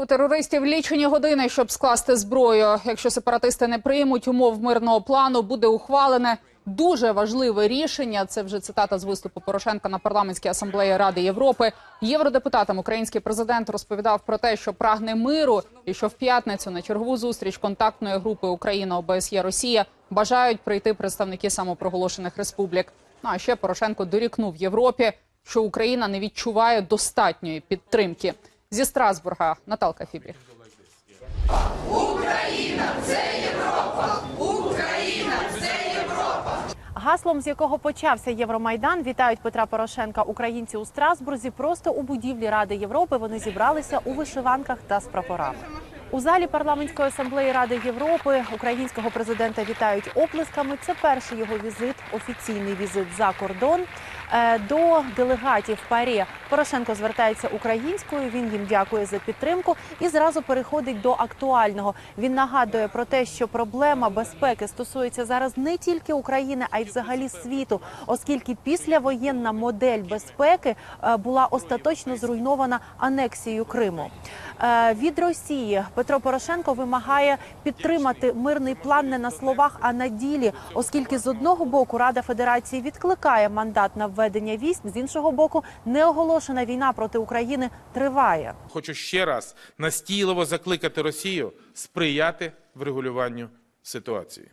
У терористів лічені години, щоб скласти зброю. Якщо сепаратисти не приймуть умов мирного плану, буде ухвалене дуже важливе рішення. Це вже цитата з виступу Порошенка на парламентській асамблеї Ради Європи. Євродепутатам український президент розповідав про те, що прагне миру, і що в п'ятницю на чергову зустріч контактної групи Україна ОБСЄ Росія бажають прийти представники самопроголошених республік. Ну а ще Порошенко дорікнув Європі, що Україна не відчуває достатньої підтримки. Зі Страсбурга Наталка Фібріх. Гаслом, з якого почався Євромайдан, вітають Петра Порошенка. Українці у Страсбурзі просто у будівлі Ради Європи. Вони зібралися у вишиванках та з прапорами. У залі парламентської асамблеї Ради Європи українського президента вітають оплесками. Це перший його візит, офіційний візит за кордон. Е, До делегатів парі Порошенко звертається українською. Він їм дякує за підтримку і зразу переходить до актуального. Він нагадує про те, що проблема безпеки стосується зараз не тільки України, а й взагалі світу, оскільки післявоєнна модель безпеки е, була остаточно зруйнована анексією Криму. Е, Від Росії Петро Порошенко вимагає підтримати мирний план не на словах, а на ділі, оскільки з одного боку Рада Федерації відкликає мандат на введення військ, з іншого боку, неоголошена війна проти України триває. Хочу ще раз настійливо закликати Росію сприяти врегулюванню ситуації.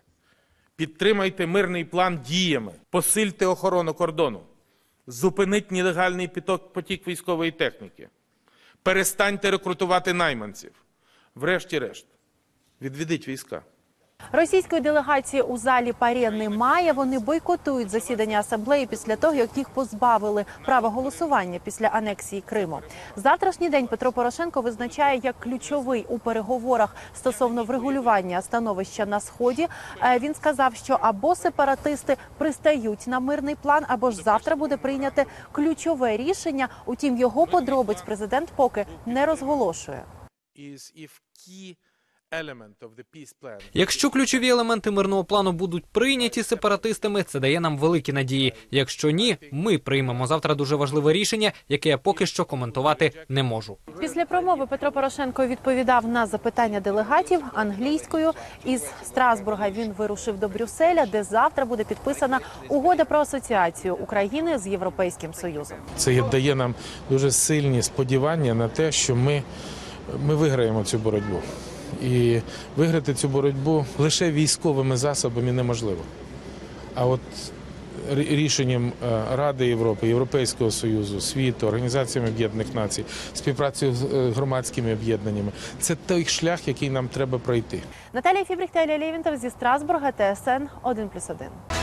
Підтримайте мирний план діями, посильте охорону кордону, зупиніть нелегальний потік, потік військової техніки, перестаньте рекрутувати найманців. Врешті-решт, відведіть війська. Російської делегації у залі парі немає. Вони бойкотують засідання асамблеї після того, як їх позбавили права голосування після анексії Криму. Завтрашній день Петро Порошенко визначає як ключовий у переговорах стосовно врегулювання становища на сході. Е, Він сказав, що або сепаратисти пристають на мирний план, або ж завтра буде прийняте ключове рішення. Утім, його подробиць президент поки не розголошує. Якщо ключові елементи мирного плану будуть прийняті сепаратистами, це дає нам великі надії. Якщо ні, ми приймемо завтра дуже важливе рішення, яке я поки що коментувати не можу. Після промови Петро Порошенко відповідав на запитання делегатів англійською. Із Страсбурга він вирушив до Брюсселя, де завтра буде підписана угода про асоціацію України з Європейським Союзом. Це дає нам дуже сильні сподівання на те, що ми, ми виграємо цю боротьбу. І виграти цю боротьбу лише військовими засобами неможливо. А от рішенням е, Ради Європи, Європейського Союзу, світу, Організаціями Об'єднаних Націй, співпрацею з е, громадськими об'єднаннями це той шлях, який нам треба пройти. Наталія Фібріх та Елія Лєвінтер зі Страсбурга, ТСН 1+,1.